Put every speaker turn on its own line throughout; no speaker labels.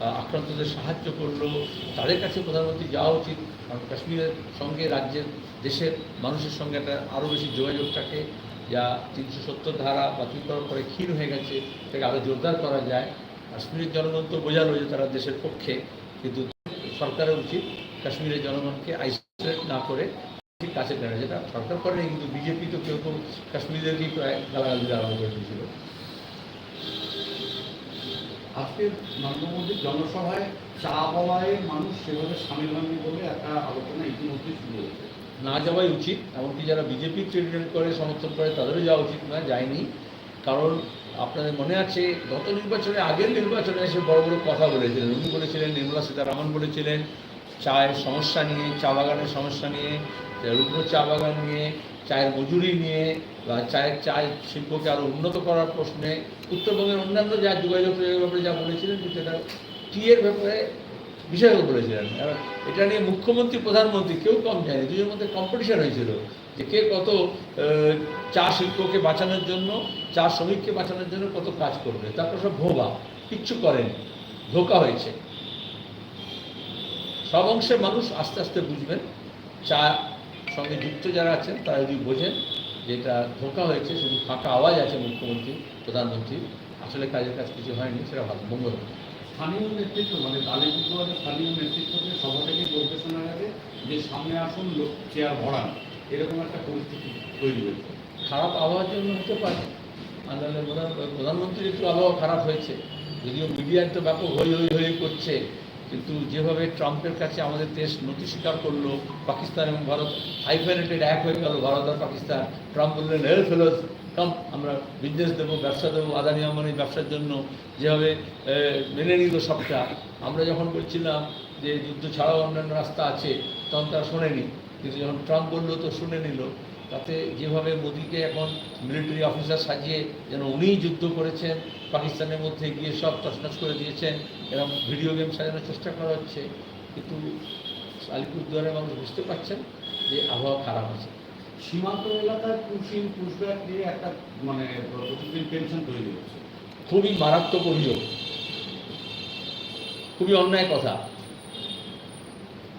আক্রান্তদের সাহায্য করল। তাদের কাছে প্রধানমন্ত্রী যাওয়া উচিত। কারণ কাশ্মীরের সঙ্গে রাজ্যের, দেশের মানুষের সঙ্গে একটা আরও বেশি যোগাযোগ থাকে। যা তিনশো সত্তর ধারা বাতিল করার পরে ক্ষীণ হয়ে গেছে। তাকে আরও জোরদার করা যায়। কাশ্মীরের জনগণ তো বোঝালো যে তারা দেশের পক্ষে। কিন্তু সরকারের উচিত কাশ্মীরের জনগণকে আইসোলেট না করে ঠিক কাছে নেওয়া যেটা সরকার করেনি কিন্তু বিজেপি তো কেউ কেউ কাশ্মীরদেরকেই প্রায় গালাগালি আরম্ভ করে দিয়েছিল।
আজকে নরেন্দ্র মোদীর জনসভায় চা পাওয়ায় মানুষ সেভাবে সামিল হয়নি বলে একটা আলোচনা ইতিমধ্যে শুরু হয়েছে।
না যাওয়াই উচিত, এমনকি যারা বিজেপি ট্রিটমেন্ট করে, সমর্থন করে, তাদেরও যাওয়া উচিত না, যায়নি। কারণ আপনাদের মনে আছে, গত নির্বাচনে, আগের নির্বাচনে এসে বড় বড় কথা বলেছিলেন। উনি বলেছিলেন, নির্মলা সীতারামন বলেছিলেন, চায়ের সমস্যা নিয়ে, চা বাগানের সমস্যা নিয়ে রুগ্ন চা বাগান নিয়ে চায়ের মজুরি নিয়ে বা চায়ের চায়ের শিল্পকে আরও উন্নত করার প্রশ্নে উত্তরবঙ্গের অন্যান্য যা যোগাযোগ ব্যাপারে যা বলেছিলেন এটা টিয়ের ব্যাপারে বিষয়ও বলেছিলেন। এটা নিয়ে মুখ্যমন্ত্রী, প্রধানমন্ত্রী কেউ কম যায়নি, দুজনের মধ্যে কম্পিটিশন হয়েছিল যে কে কত চা শিল্পকে বাঁচানোর জন্য, চা শ্রমিককে বাঁচানোর জন্য কত কাজ করবে। তারপর সব ভোবা কিচ্ছু করেনি, ধোকা হয়েছে। সব অংশের মানুষ আস্তে আস্তে বুঝবেন, চা সঙ্গে যুক্ত যারা আছেন তারা যদি বোঝেন যে এটা ধোকা হয়েছে শুধু ফাঁকা আওয়াজ আছে মুখ্যমন্ত্রী প্রধানমন্ত্রী আসলে কাজের কাজ কিছু হয়নি সেটা ভালো মঙ্গল
স্থানীয় নেতৃত্ব মানে আলিপুরদুয়ারের স্থানীয় নেতৃত্বকে সভা থেকে বলতে শোনা গেছে যে সামনে আসুন লোক চেয়ার ভরান। এরকম একটা পরিস্থিতি তৈরি হয়েছে।
খারাপ আবহাওয়ার জন্য হতে পারে। আন্দালে প্রধানমন্ত্রীর একটু আবহাওয়া খারাপ হয়েছে। যদিও মিডিয়ার তো ব্যাপক হই হই হই করছে। কিন্তু যেভাবে ট্রাম্পের কাছে আমাদের দেশ নথি স্বীকার করল, পাকিস্তান এবং ভারত হাইফারেটেড এক হয়ে গেল, ভারত আর পাকিস্তান। ট্রাম্প বললেন হেল ফেলোস কাম আমরা বিজনেস দেবো, ব্যবসা দেবো, আদানি আম্বানির ব্যবসার জন্য। যেভাবে মেনে নিল সবটা। আমরা যখন বলছিলাম যে যুদ্ধ ছাড়াও অন্যান্য রাস্তা আছে, তখন তারা শোনেনি। কিন্তু যখন ট্রাম্প বলল, তো শুনে নিল। তাতে যেভাবে মোদিকে এখন মিলিটারি অফিসার সাজিয়ে যেন উনিই যুদ্ধ করেছেন পাকিস্তানের মধ্যে গিয়ে সব তছনছ করে দিয়েছেন এরকম ভিডিও গেম সাজানোর চেষ্টা করা হচ্ছে কিন্তু আলিপুরদুয়ারের মানুষ বুঝতে পারছেন যে আবহাওয়া খারাপ আছে।
সীমান্ত এলাকায় পুশিং পুশব্যাক নিয়ে একটা মানে প্রতিদিন টেনশন তৈরি হচ্ছে।
খুবই মারাত্মক অভিযোগ। খুবই অন্যায় কথা।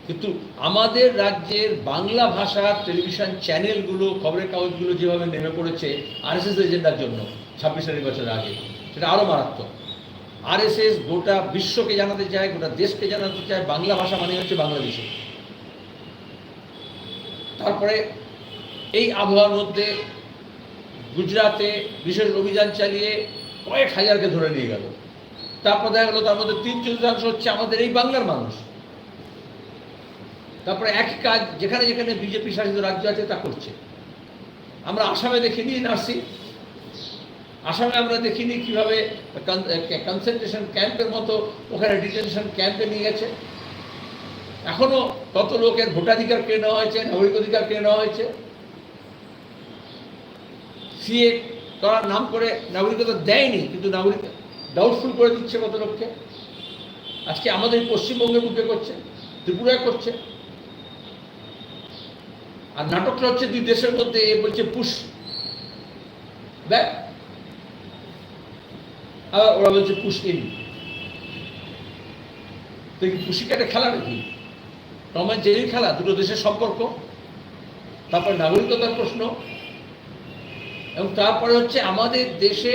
কিন্তু আমাদের রাজ্যের বাংলা ভাষার টেলিভিশন চ্যানেলগুলো, খবরের কাগজগুলো যেভাবে নেমে পড়েছে আরএসএস এজেন্ডার জন্য ছাব্বিশে নির্বাচনের আগে, সেটা আরও মারাত্মক। আরএসএস গোটা বিশ্বকে জানাতে চায়, গোটা দেশকে জানাতে চায়, বাংলা ভাষা মানে হচ্ছে বাংলাদেশে। তারপরে এই আবহাওয়ার মধ্যে গুজরাতে বিশেষ অভিযান চালিয়ে কয়েক হাজারকে ধরে নিয়ে গেল। তারপর দেখা গেলো তার মধ্যে তিন চতুর্থাংশ হচ্ছে আমাদের এই বাংলার মানুষ। তারপরে একই কাজ যেখানে যেখানে বিজেপি শাসিত রাজ্য আছে তা করছে। আমরা আসামে দেখিনি নার্সিং। আসামে আমরা দেখিনি কীভাবে কনসেন্ট্রেশন ক্যাম্পের মতো ওখানে ডিটেনশন ক্যাম্পে নিয়ে গেছে। এখনও কত লোকের ভোটাধিকার কেড়ে নেওয়া হয়েছে, নাগরিক অধিকার কেড়ে নেওয়া হয়েছে। সিএ করার নাম করে নাগরিকতা দেয়নি, কিন্তু নাগরিক ডাউটফুল করে দিচ্ছে কত লোককে। আজকে আমাদের পশ্চিমবঙ্গের মুখে করছে, ত্রিপুরায় করছে। আর নাটকটা হচ্ছে দুই দেশের মধ্যে, এ বলছে পুশ। ব্যাক আবার ওরা বলছে পুশ ইন। তো কি খেলা নাকি? টম অ্যান্ড জেরির খেলা, দুটো দেশের সম্পর্ক, তারপর নাগরিকতার প্রশ্ন, এবং তারপরে হচ্ছে আমাদের দেশে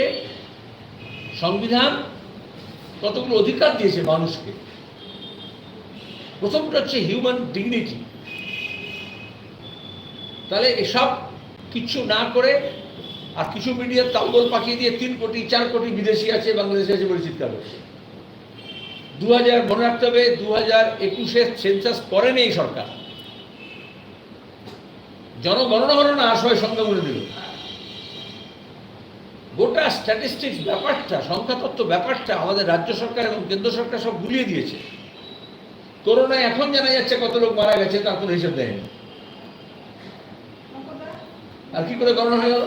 সংবিধান কতগুলো অধিকার দিয়েছে মানুষকে। প্রথমটা হচ্ছে হিউম্যান ডিগনিটি তাহলে এসব কিছু না করে আর কিছু মিডিয়ার তালগোল পাকিয়ে দিয়ে তিন কোটি, চার কোটি বিদেশি আছে, বাংলাদেশে আছে বলে চিৎকার করছে। দু হাজার মনে রাখতে হবে দু হাজার একুশের সেন্সাস করেনি এই সরকার। জনগণনা হলো না আসয় সঙ্গে বলে দিল। গোটা স্ট্যাটিস্টিক্স ব্যাপারটা, সংখ্যাতত্ত্ব ব্যাপারটা আমাদের রাজ্য সরকার এবং কেন্দ্র সরকার সব গুলিয়ে দিয়েছে। করোনায় এখন জানা যাচ্ছে কত লোক মারা গেছে, তার কোনো হিসেব দেয়নি। আর কি করে গণনা হয়ে গেল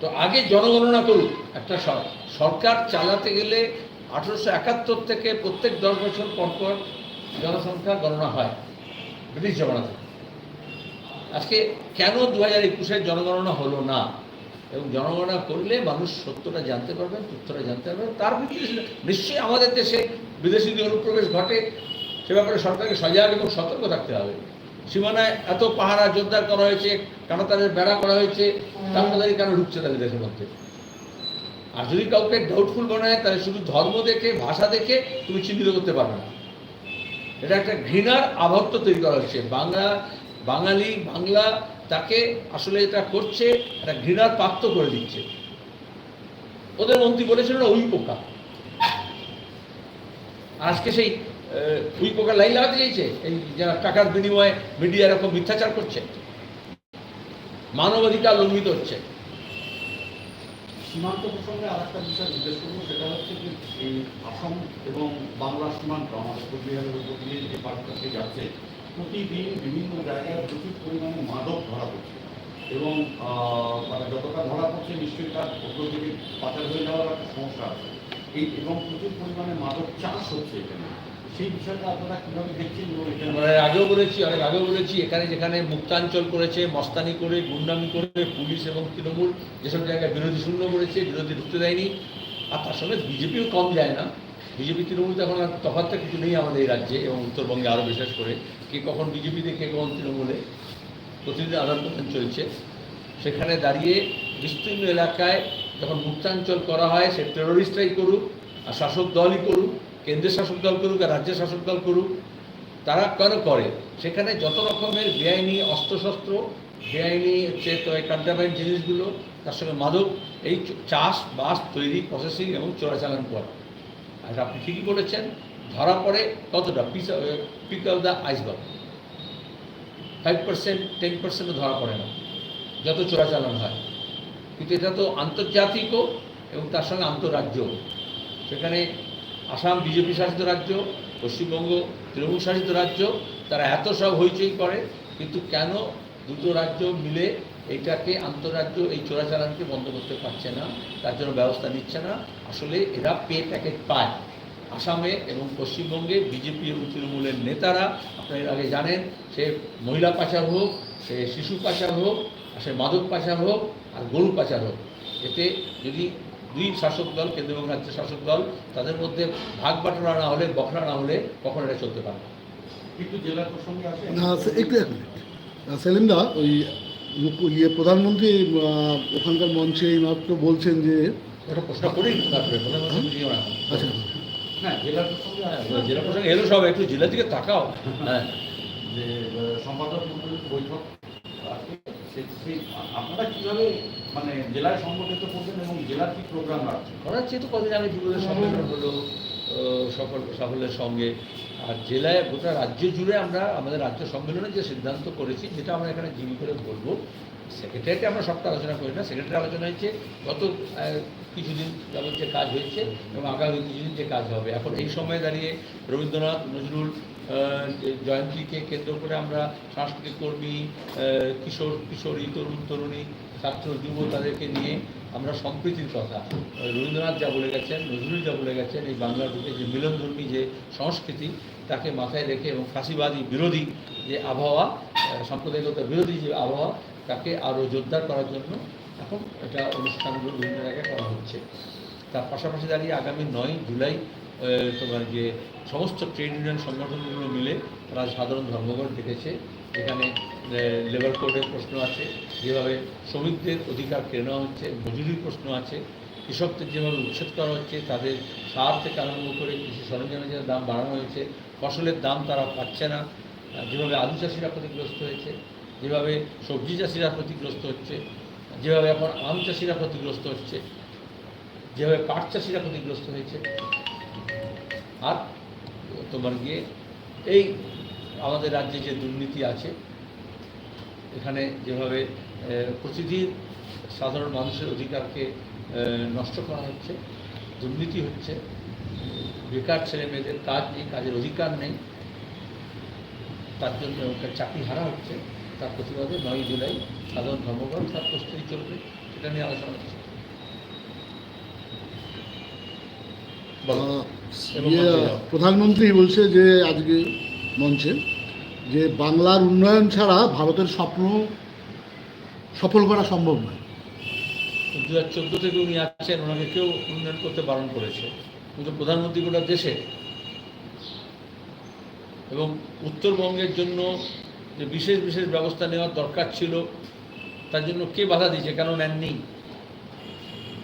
তো আগে জনগণনা করুক একটা সর- সরকার চালাতে গেলে আঠারোশো একাত্তর থেকে প্রত্যেক দশ বছর পর পর জনসংখ্যা গণনা হয়, ব্রিটিশ জমানা থেকে আজকে কেন দু হাজার একুশের জনগণনা হলো না? এবং জনগণনা করলে মানুষ সত্যটা জানতে পারবেন তথ্যটা জানতে পারবেন তার ভিত্তিতে নিশ্চয়ই আমাদের দেশে বিদেশি যদি অনুপ্রবেশ ঘটে, সে ব্যাপারে সরকারকে সজাগ এবং সতর্ক থাকতে হবে। সীমানায় এত পাহারা জোরদার করা হয়েছে কানাতারের বেড়া করা হয়েছে তাড়াতাড়ি কেন ঢুকছে তাদের দেশের মধ্যে? আর যদি কাউকে ডাউটফুল মনে হয় তাহলে শুধু ধর্ম দেখে ভাষা দেখে তুমি চিহ্নিত করতে পারবে না। এটা একটা ঘৃণার আবর্ত তৈরি করা হচ্ছে বাংলা বাঙালি বাংলা তাকে আসলে এটা করছে একটা ঘৃণার পাত্র করে দিচ্ছে। ওদের মন্ত্রী বলেছিল ওই পোকা। আজকে সেই উই পোকা লাইন লাগাতে চাইছে? এই যারা টাকার বিনিময়ে মিডিয়া এরকম মিথ্যাচার করছে। মানবাধিকার লঙ্ঘিত হচ্ছে।
সীমান্ত প্রসঙ্গে আর একটা বিষয় জিজ্ঞেস করব, সেটা হচ্ছে যে এই আসাম এবং বাংলা সীমান্ত, আমাদের কোচবিহারের উপর দিয়ে যে পার্কটাকে যাচ্ছে, প্রতিদিন বিভিন্ন জায়গায় প্রচুর পরিমাণে মাদক ধরা পড়ছে। এবং মানে যতটা ধরা পড়ছে, নিশ্চয়ই তার ওপর দিকে পাচার হয়ে যাওয়ার একটা সমস্যা আছে। এই এবং প্রচুর পরিমাণে মাদক চাষ হচ্ছে এখানে।
আগেও বলেছি, অনেক আগেও বলেছি, এখানে যেখানে মুক্তাঞ্চল করেছে, মস্তানি করে, গুন্ডামি করে, পুলিশ এবং তৃণমূল যেসব জায়গায় বিরোধী শূন্য করেছে, বিরোধী ঢুকতে দেয়নি। আর তার সঙ্গে বিজেপিও কম যায় না। বিজেপি, তৃণমূল তো এখন আর তফাৎটা কিছু নেই আমাদের এই রাজ্যে এবং উত্তরবঙ্গে আরও বিশেষ করে। কে কখন বিজেপিতে কে কখন তৃণমূলে। প্রতিদিন আদান প্রদান চলছে। সেখানে দাঁড়িয়ে বিস্তীর্ণ এলাকায় যখন মুক্তাঞ্চল করা হয়, সে টেরোরিস্টরাই করুক আর শাসক দলই করুক কেন্দ্রের শাসক দল করুক আর রাজ্যের শাসক দল করুক, তারা কেন করে? সেখানে যত রকমের বেআইনি অস্ত্রশস্ত্র, বেআইনি হচ্ছে তো কন্ট্রাব্যান্ড জিনিসগুলো, তার সঙ্গে মাদক, এই চাষ, বাস তৈরি প্রসেসিং এবং চোরাচালান করা। আর আপনি ঠিকই বলেছেন, ধরা পড়ে কতটা? Piece peak of the iceberg five percent ten পার্সেন্টও ধরা পড়ে না, যত চোরাচালান হয়। কিন্তু এটা তো আন্তর্জাতিকও এবং তার সঙ্গে আন্তঃরাজ্য সেখানে আসাম বিজেপি শাসিত রাজ্য, পশ্চিমবঙ্গ তৃণমূল শাসিত রাজ্য, তারা এত সব হইচই করে, কিন্তু কেন দুটো রাজ্য মিলে এটাকে আন্তঃরাজ্য, এই চোরাচালানকে বন্ধ করতে পারছে না, তার জন্য ব্যবস্থা নিচ্ছে না? আসলে এরা পে প্যাকেট পায়। আসামে এবং পশ্চিমবঙ্গে বিজেপি এবং তৃণমূলের নেতারা, আপনারা আগে জানেন, সে মহিলা পাচার হোক, সে শিশু পাচার হোক, সে মাদক পাচার হোক, আর গরু পাচার হোক। এতে যদি দুই শাসক দল কেন্দ্র এবং রাজ্য শাসক দল তাদের মধ্যে ভাগ বাটোয়ারা না হলে বখরা না হলে কখনো এটা চলতে পারে
কিন্তু জেলা প্রসঙ্গে আছে
না একটু এক মিনিট। সেলিমদা ওই ইয়ে প্রধানমন্ত্রী ওখানকার মঞ্চে এইমাত্র বলছেন যে
ওটা প্রশ্ন করেই তারপরে না।
আচ্ছা।
হ্যাঁ জেলা প্রসঙ্গে
হ্যাঁ, জেলা প্রসঙ্গে এলো সব একটু জেলার দিকে তাকাও। হ্যাঁ।
যে সম্পাদক বৈঠক সেই আপনারা কীভাবে মানে জেলায় সংগঠিত করবেন এবং জেলার কি প্রোগ্রাম আছে
করার চেয়ে তো কদিন আগে যুবদের সম্মেলন হলো সকল সকলের সঙ্গে। আর জেলায় গোটা রাজ্য জুড়ে আমরা আমাদের রাজ্য সম্মেলনে যে সিদ্ধান্ত করেছি যেটা আমরা এখানে জিবি করে বলব সেক্রেটারিতে আমরা সবটা আলোচনা করি না। সেক্রেটারি আলোচনা হয়েছে গত কিছুদিন যাবত যে কাজ হয়েছে এবং আগামী কিছুদিন যে কাজ হবে। এখন এই সময়ে দাঁড়িয়ে রবীন্দ্রনাথ নজরুল জয়ন্তীকে কেন্দ্র করে আমরা সাংস্কৃতিক কর্মী কিশোর, কিশোরী, তরুণ, তরুণী, ছাত্র, যুব তাদেরকে নিয়ে আমরা সম্প্রীতির কথা রবীন্দ্রনাথ যা বলে গেছেন, নজরুল যা বলে গেছেন, এই বাংলার বুকে যে মিলনধর্মী যে সংস্কৃতি, তাকে মাথায় রেখে এবং ফাঁসিবাদী বিরোধী যে আবহাওয়া সাম্প্রদায়িকতা বিরোধী যে আবহাওয়া, তাকে আরও জোরদার করার জন্য এখন এটা অনুষ্ঠানগুলো বিভিন্ন জায়গায় করা হচ্ছে। তার পাশাপাশি দাঁড়িয়ে আগামী নয় জুলাই তোমার যে সমস্ত ট্রেড ইউনিয়ন সংগঠনগুলো মিলে তারা সাধারণ ধর্মঘট ডেকেছে এখানে লেবার কোডের প্রশ্ন আছে, যেভাবে শ্রমিকদের অধিকার কেড়ে নেওয়া হচ্ছে, মজুরির প্রশ্ন আছে, কৃষকদের যেভাবে উচ্ছেদ করা হচ্ছে, তাদের সার থেকে আরম্ভ করে কৃষি সরঞ্জামের দাম বাড়ানো হয়েছে, ফসলের দাম তারা পাচ্ছে না, যেভাবে আলু চাষিরা ক্ষতিগ্রস্ত হয়েছে, যেভাবে সবজি চাষিরা ক্ষতিগ্রস্ত হচ্ছে, যেভাবে এখন আম চাষিরা ক্ষতিগ্রস্ত হচ্ছে, যেভাবে পাট চাষিরা ক্ষতিগ্রস্ত হয়েছে আর তোমার গিয়ে এই আমাদের রাজ্যে যে দুর্নীতি আছে, এখানে যেভাবে প্রতিদিন সাধারণ মানুষের অধিকারকে নষ্ট করা হচ্ছে, দুর্নীতি হচ্ছে, বেকার ছেলে মেয়েদের কাজ নেই, কাজের অধিকার নেই, তার জন্য চাকরি হারা হচ্ছে, তার প্রতিবাদে নয় জুলাই সাধারণ ধর্মঘট তার প্রস্তুতি চলবে, সেটা নিয়ে আলোচনা হচ্ছে।
ইয়ে। প্রধানমন্ত্রী বলছে যে আজকে মঞ্চে যে বাংলার উন্নয়ন ছাড়া ভারতের স্বপ্ন সফল করা সম্ভব নয়।
দু হাজার চোদ্দ থেকে উনি আসছেন ওনাকে কেউ উন্নয়ন করতে বারণ করেছে। কিন্তু প্রধানমন্ত্রী গোটা দেশে। এবং উত্তরবঙ্গের জন্য যে বিশেষ বিশেষ ব্যবস্থা নেওয়ার দরকার ছিল তার জন্য কে বাধা দিয়েছে? কেন নেননি?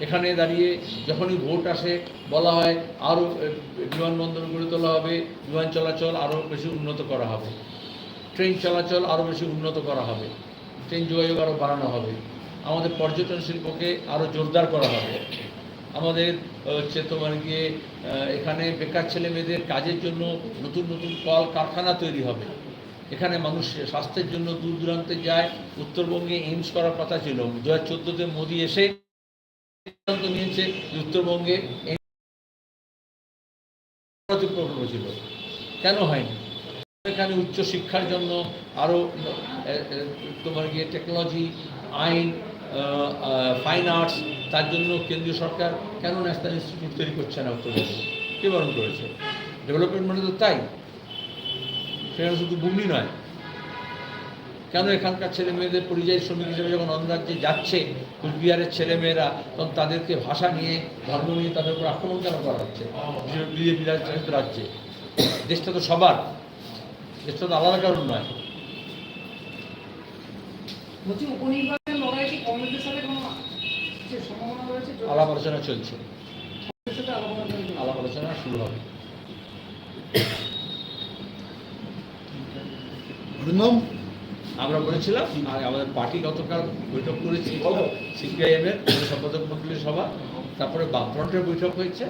এখানে দাঁড়িয়ে যখনই ভোট আসে, বলা হয় আরও বিমানবন্দর গড়ে তোলা হবে, বিমান চলাচল আরও বেশি উন্নত করা হবে। ট্রেন চলাচল আরও বেশি উন্নত করা হবে। ট্রেন যোগাযোগ আরও বাড়ানো হবে। আমাদের পর্যটন শিল্পকে আরও জোরদার করা হবে। আমাদের হচ্ছে তোমার গিয়ে এখানে বেকার ছেলে মেয়েদের কাজের জন্য নতুন নতুন কল কারখানা তৈরি হবে। এখানে মানুষ স্বাস্থ্যের জন্য দূর দূরান্তে যায়। উত্তরবঙ্গে এইমস করার কথা ছিল। দু হাজার চোদ্দোতে মোদী এসে সিদ্ধান্ত নিয়েছে উত্তরবঙ্গে প্রকল্প ছিল। কেন হয়নি? এখানে উচ্চ শিক্ষার জন্য আরও তোমার গিয়ে টেকনোলজি আইন ফাইন আর্টস তার জন্য কেন্দ্রীয় সরকার কেন ন্যাশনাল ইনস্টিটিউট তৈরি করছে না উত্তরবঙ্গে? কে বারণ করেছে? ডেভেলপমেন্ট মানে তো তাই। সেখানে শুধু বুমনি নয়। কেন এখানকার ছেলে মেয়েদের পরিযায়ী শ্রমিক হিসেবে যখন অন্য রাজ্যে যাচ্ছে কুচবিহারের ছেলে মেয়েরা তখন তাদেরকে ভাষা নিয়ে ধর্ম নিয়ে তাদের উপর আক্রমণ কেন করা হচ্ছে? বিজেপি রাজ্যে দেশটা তো সবার। দেশটা তো আলাদা কারণ নয়। আলাপ আলোচনা চলছে।
আলাপ আলোচনা
শুরু হবে। আমরা বলেছিলাম আর আমাদের পার্টি গতকাল বৈঠক করেছি সিপিআইএম এর সম্পাদক মন্ডলীর সভা। তারপরে বামফ্রন্টের বৈঠক হয়েছে।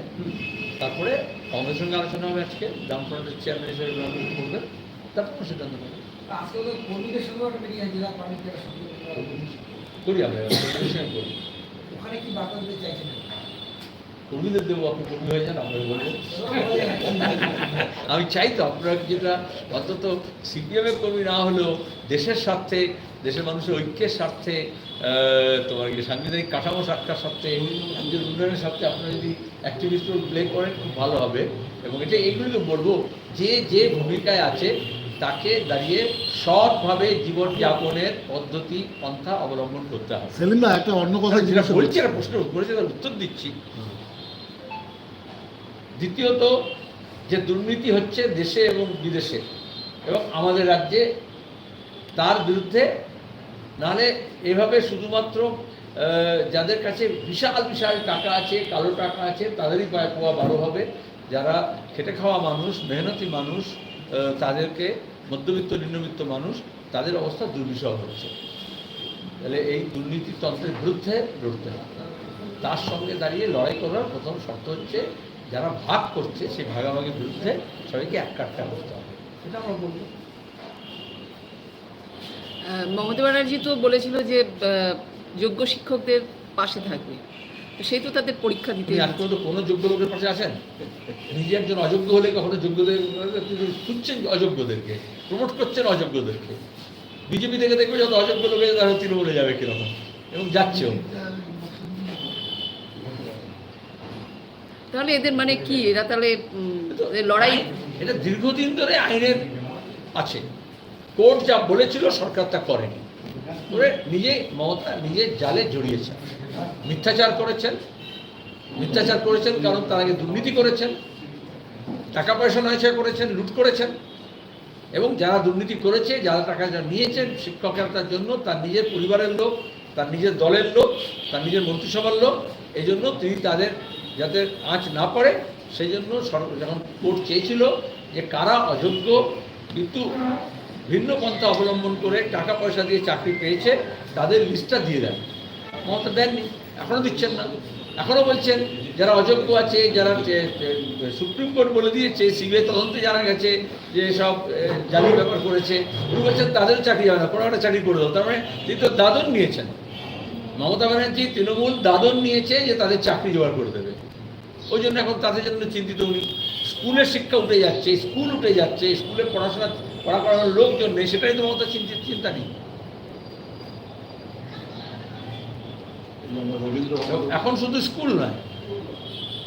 তারপরে কংগ্রেসের সঙ্গে আলোচনা হবে আজকে। বামফ্রন্টের চেয়ারম্যান হিসেবে নির্বাচন করবে তারপর সিদ্ধান্ত নেবে।
আজকে ওদের কর্মীদের সঙ্গেও একটা মিটিং আছে জেলা কমিটির সঙ্গে
করি আমরা করি।
ওখানে কি বার্তা দিতে চাইছেন?
কর্মীদের দেবো আপনি কর্মী হয়ে যান আমরা বলব আমি চাই তো আপনারা যেটা অন্তত সিপিএমের কর্মী না হলেও দেশের স্বার্থে দেশের মানুষের ঐক্যের স্বার্থে তোমার কি সাংবিধানিক কাঠামো স্বার্থের স্বার্থে নিজের উন্নয়নের স্বার্থে আপনারা যদি অ্যাক্টিভিস্ট রোল প্লে করেন খুব ভালো হবে। এবং এটা এইগুলোকে বলব যে যে ভূমিকায় আছে তাকে দাঁড়িয়ে সৎভাবে জীবনযাপনের পদ্ধতি পন্থা অবলম্বন করতে হবে।
সেলিম একটা অন্য কথা
যেটা বলছি একটা প্রশ্ন করেছে তার উত্তর দিচ্ছি। দ্বিতীয়ত যে দুর্নীতি হচ্ছে দেশে এবং বিদেশে এবং আমাদের রাজ্যে তার বিরুদ্ধে, নাহলে এভাবে শুধুমাত্র যাদের কাছে বিশাল বিশাল টাকা আছে, কালো টাকা আছে, তাদেরই পায়ে পোয়া বারো হবে। যারা খেটে খাওয়া মানুষ, মেহনতি মানুষ তাদেরকে মধ্যবিত্ত, নিম্নবিত্ত মানুষ, তাদের অবস্থা দুর্বিষহ হচ্ছে। তাহলে এই দুর্নীতিতন্ত্রের বিরুদ্ধে লড়তে হবে। তার সঙ্গে দাঁড়িয়ে লড়াই করার প্রথম শর্ত হচ্ছে যারা ভাগ করছে সেই ভাগাভাগির বিরুদ্ধে সবাইকে এক কাটটা করতে হবে। আমরা বলব।
মমতা ব্যানার্জি তো বলেছিল যে যোগ্য শিক্ষকদের পাশে থাকবে। তো সেই তো তাদের পরীক্ষা দিতে
আজ পর্যন্ত কোনো যোগ্য লোকের পাশে আছেন? নিজে একজন অযোগ্য হলে কখনো যোগ্যদের খুঁজছেন অযোগ্যদেরকে প্রমোট করছেন অযোগ্যদেরকে। বিজেপি থেকে দেখবে যত অযোগ্য লোক আছে তারা তৃণমূলে যাবে কীরকম এবং যাচ্ছেও।
তাহলে এদের মানে কি? এরা তাহলে লড়াই
এটা দীর্ঘদিন ধরে আইনের আছে। কোর্ট যা বলেছিল, সরকার তা করেনি। করে নিজে মমতা নিজে জালে জড়িয়েছেন। মিথ্যাচার করেছেন। মিথ্যাচার করেছেন কারণ তার আগে দুর্নীতি করেছেন। টাকা পয়সা নয়ছা করেছেন, লুট করেছেন। এবং যারা দুর্নীতি করেছে, যারা টাকা যা নিয়েছেন শিক্ষকতার জন্য, তার নিজের পরিবারের লোক, তার নিজের দলের লোক, তার নিজের মন্ত্রিসভার লোক এই জন্য তিনি তাদের যাতে আঁচ না পড়ে, সেই জন্য যখন কোর্ট চেয়েছিল যে কারা অযোগ্য, কিন্তু ভিন্ন পন্থা অবলম্বন করে টাকা পয়সা দিয়ে চাকরি পেয়েছে, তাদের লিস্টটা দিয়ে দেন। মমতা দেননি। এখনও দিচ্ছেন না। এখনও বলছেন, যারা অযোগ্য আছে, যারা সুপ্রিম কোর্ট বলে দিয়েছে, সিবিআই তদন্তে জানা গেছে যে সব জালি ব্যাপার করেছে, উনি বলছেন তাদের চাকরি হবে না কোনো একটা চাকরি করে দাও। তার মানে তিনি তো দাদন নিয়েছেন। মমতা ব্যানার্জি, তৃণমূল দাদন নিয়েছে যে তাদের চাকরি জোগাড় করে দেবে। ওই জন্য এখন তাদের জন্য চিন্তিত উনি। স্কুলের শিক্ষা উঠে যাচ্ছে, স্কুল উঠে যাচ্ছে, স্কুলে পড়াশোনা পড়া করানোর লোকজন নেই, সেটাই তো মমতা চিন্তিত, চিন্তা নেই। এখন শুধু স্কুল নয়,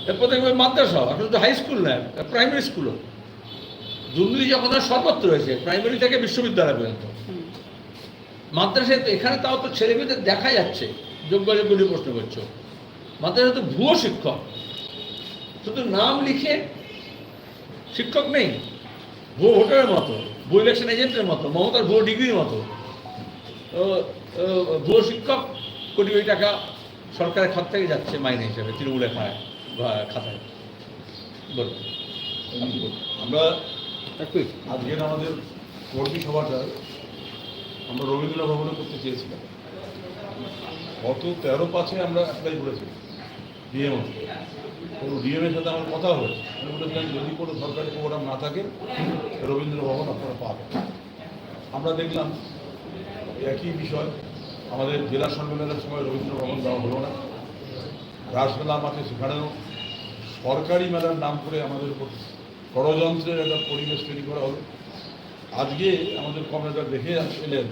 এরপর দেখবে মাদ্রাসা এখন শুধু হাই স্কুল নয়, প্রাইমারি স্কুলও। দুর্নীতি যখন সর্বত্র রয়েছে প্রাইমারি থেকে বিশ্ববিদ্যালয় পর্যন্ত। মাদ্রাসায় তো এখানে তাও তো ছেলে মেয়েদের দেখা যাচ্ছে, যোগ্য যোগ্য প্রশ্ন করছ। মাদ্রাসায় তো ভুয়ো শিক্ষক। শুধু নাম লিখে শিক্ষক নেই ভুয়ো ভোটারের মতো ভুয়ো ইলেকশন এজেন্টের মতো মমতার ভুয়ো ডিগ্রির মতো। ভুয়ো শিক্ষক কোটি কোটি টাকা সরকারের খাত থেকে যাচ্ছে মাইনে হিসেবে তৃণমূলের খায় বা- খাতায়। বলুন।
আমরা আজকের আমাদের কর্মী সভাটা আমরা রবীন্দ্র ভবনে করতে চেয়েছিলাম। গত তেরো পাঁচে আমরা অ্যাপ্লাই করেছি ডিএম কোনো ডিএমের সাথে আমার কথা হয়েছে আমি বলেছিলাম যদি কোনো সরকারি প্রোগ্রাম না থাকে রবীন্দ্র ভবন আপনারা পাবেন। আমরা দেখলাম একই বিষয়, আমাদের জেলা সম্মেলনের সময় রবীন্দ্র ভবন দেওয়া হলো না। রাসমেলা মাঠে সেখানেও সরকারি মেলার নাম করে আমাদের উপর ষড়যন্ত্রের একটা পরিবেশ তৈরি করা হলো। আজকে আমাদের কমরেডার দেখে এলেন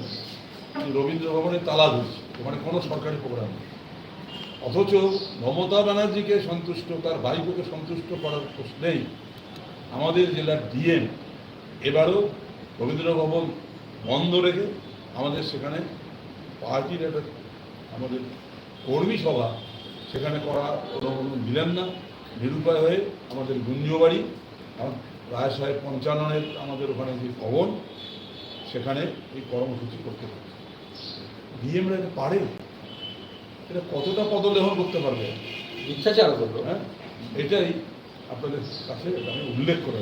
রবীন্দ্র ভবনে তালা ধরছে ওখানে কোনো সরকারি প্রোগ্রাম নেই অথচ মমতা ব্যানার্জিকে সন্তুষ্ট, তার ভাইপোকে সন্তুষ্ট করার প্রশ্নেই আমাদের জেলার ডিএম এবারও রবীন্দ্র ভবন বন্ধ রেখে আমাদের সেখানে পার্টির একটা আমাদের কর্মী সভা সেখানে করা কোনো মিলেন না। নিরুপায় হয়ে আমাদের গুঞ্জবাড়ি রায় সাহেব পঞ্চাননের আমাদের ওখানে যে ভবন, সেখানে এই কর্মসূচি করতে হচ্ছে ডিএমরা এটা পারে? এটা কতটা পদলেহন করতে পারবে?
ইচ্ছা মিথ্যাচার করল
হ্যাঁ? এটাই আপনাদের কাছে এটা আমি উল্লেখ করে।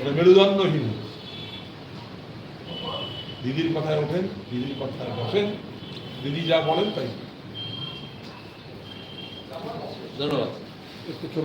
এটা মেরুদণ্ডহীন। দিদির কথায় ওঠেন দিদির কথায় বসেন দিদি যা বলেন তাই।
ধন্যবাদ।
একটু।